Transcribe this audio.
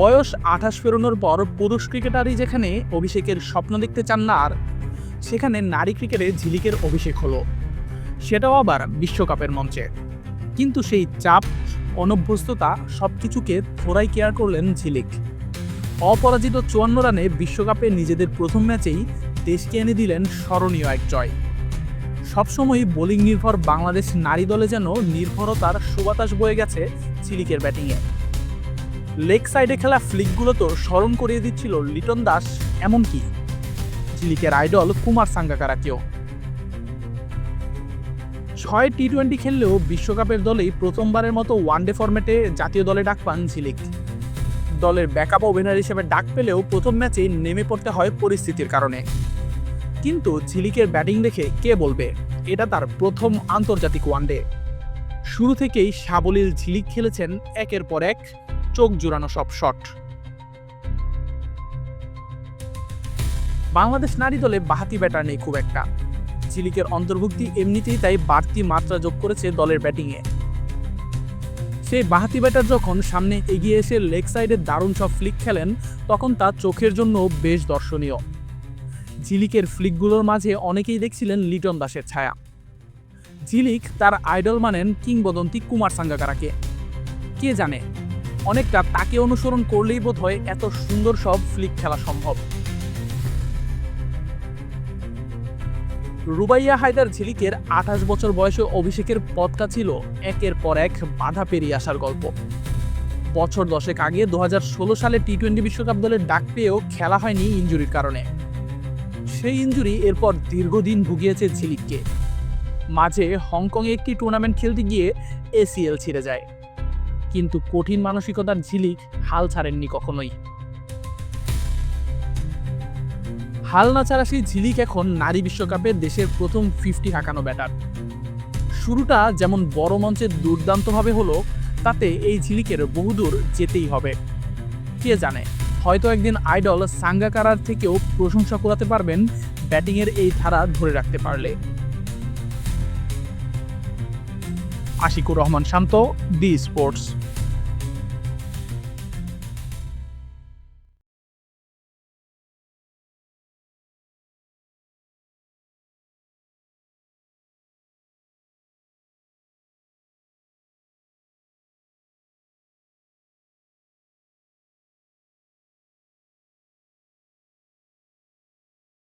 বয়স আঠাশ পেরোনোর পর পুরুষ ক্রিকেটারই যেখানে অভিষেকের স্বপ্ন দেখতে চান না আর, সেখানে নারী ক্রিকেটে ঝিলিকের অভিষেক হলো। সেটাও আবার বিশ্বকাপের মঞ্চে। কিন্তু সেই চাপ, অনভ্যস্ততা সব কিছুকে থোড়াই কেয়ার করলেন ঝিলিক। অপরাজিত চুয়ান্ন রানে বিশ্বকাপে নিজেদের প্রথম ম্যাচেই দেশকে এনে দিলেন স্মরণীয় এক জয়। সবসময়ই বোলিং নির্ভর বাংলাদেশ নারী দলে যেন নির্ভরতার সুবাতাস বয়ে গেছে ঝিলিকের ব্যাটিংয়ে। লেগ সাইডে খেলা ফ্লিকগুলো তো স্মরণ করিয়ে দিচ্ছিল লিটন দাস, এমনকি ঝিলিকের আইডল কুমার সাঙ্গাকারাকেও। ছয় টি টোয়েন্টি খেললেও বিশ্বকাপের দলেই প্রথমবারের মতো ওয়ানডে ফরম্যাটে জাতীয় দলে ডাক পান ঝিলিক দলের ব্যাকআপ ওপেনার হিসেবে ডাক পেলেও প্রথম ম্যাচেই নেমে পড়তে হয় পরিস্থিতির কারণে। কিন্তু ঝিলিকের ব্যাটিং দেখে কে বলবে? এটা তার প্রথম আন্তর্জাতিক ওয়ানডে। শুরু থেকেই সাবলীল ঝিলিক খেলেছেন একের পর এক। চোখ জোড়ানো সব শট। বাংলাদেশ নারী দলে বাহাতি ব্যাটার নেই খুব একটা। ঝিলিকের অন্তর্ভুক্তি এমনিতেই তাই বাড়তি মাত্রা যোগ করেছে দলের ব্যাটিংয়ে। সেই বাহাতি ব্যাটার যখন সামনে এগিয়ে এসে লেগ সাইডে দারুণ সব ফ্লিক খেলেন, তখন তা চোখের জন্য বেশ দর্শনীয়। ঝিলিকের ফ্লিকগুলোর মাঝে অনেকেই দেখছিলেন লিটন দাসের ছায়া। ঝিলিক তার আইডল মানেন কিংবদন্তি কুমার সাঙ্গাকারাকে। কে জানে? অনেকটা তাকে অনুসরণ করলেই বোধ হয় এত সুন্দর সব ফ্লিক খেলা সম্ভব। রুবাইয়া হায়দার ঝিলিকের আঠাশ বছর বয়সে অভিষেকের পথটা ছিল একের পর এক বাধা পেরিয়ে আসার গল্প। বছর দশেক আগে দু হাজার ষোলো সালে টি টোয়েন্টি বিশ্বকাপ দলের ডাক পেয়েও খেলা হয়নি ইঞ্জুরির কারণে। সেই ইঞ্জুরি এরপর দীর্ঘদিন ভুগিয়েছে ঝিলিককে। মাঝে হংকংয়ে একটি টুর্নামেন্ট খেলতে গিয়ে এসিএল ছিঁড়ে যায়। কিন্তু কঠিন মানসিকতার ঝিলিক হাল ছাড়েননি কখনোই। হাল না ছাড়া সেই ঝিলিক এখন নারী বিশ্বকাপে দেশের প্রথম ফিফটি হাঁকানো ব্যাটার শুরুটা যেমন বড় মঞ্চে দুর্দান্তভাবে হলো, তাতে এই ঝিলিকের বহুদূর যেতেই হবে। কে জানে, হয়তো একদিন আইডল সাঙ্গাকারার থেকেও প্রশংসা করাতে পারবেন ব্যাটিংয়ের এই ধারা ধরে রাখতে পারলে। Ashikur Rahman Shanto the sports